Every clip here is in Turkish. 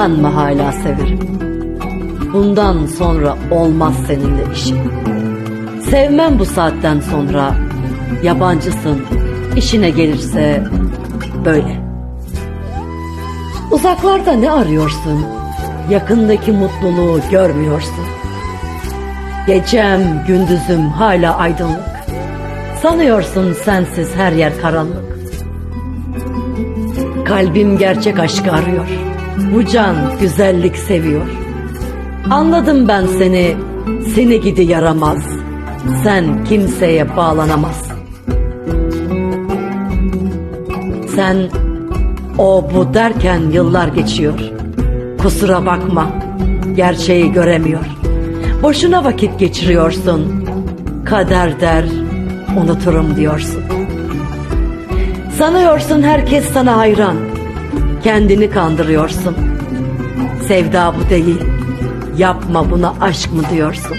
Sanma hala severim. Bundan sonra olmaz seninle işim. Sevmem bu saatten sonra. Yabancısın. İşine gelirse böyle. Uzaklarda ne arıyorsun? Yakındaki mutluluğu görmüyorsun. Gecem, gündüzüm hala aydınlık. Sanıyorsun sensiz her yer karanlık. Kalbim gerçek aşkı arıyor. Bu can güzellik seviyor. Anladım ben seni, seni gidi yaramaz. Sen kimseye bağlanamazsın. Sen o bu derken yıllar geçiyor. Kusura bakma, gerçeği göremiyor. Boşuna vakit geçiriyorsun. Kader der, unuturum diyorsun. Sanıyorsun herkes sana hayran. Kendini kandırıyorsun. Sevda bu değil. Yapma buna aşk mı diyorsun.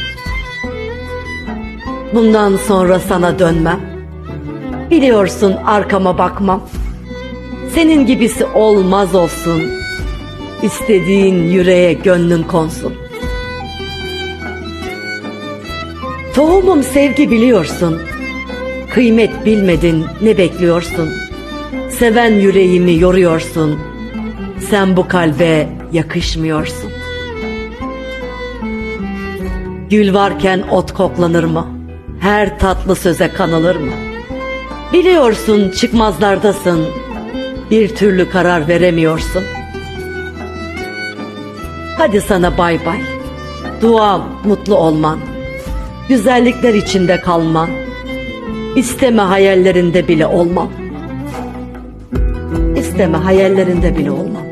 Bundan sonra sana dönmem. Biliyorsun arkama bakmam. Senin gibisi olmaz olsun. İstediğin yüreğe gönlün konsun. Tohumum sevgi biliyorsun. Kıymet bilmedin ne bekliyorsun? Seven yüreğimi yoruyorsun. Sen bu kalbe yakışmıyorsun. Gül varken ot koklanır mı? Her tatlı söze kanılır mı? Biliyorsun çıkmazlardasın. Bir türlü karar veremiyorsun. Hadi sana bay bay. Duam mutlu olman. Güzellikler içinde kalman. İsteme hayallerinde bile olmam. İsteme hayallerinde bile olmam.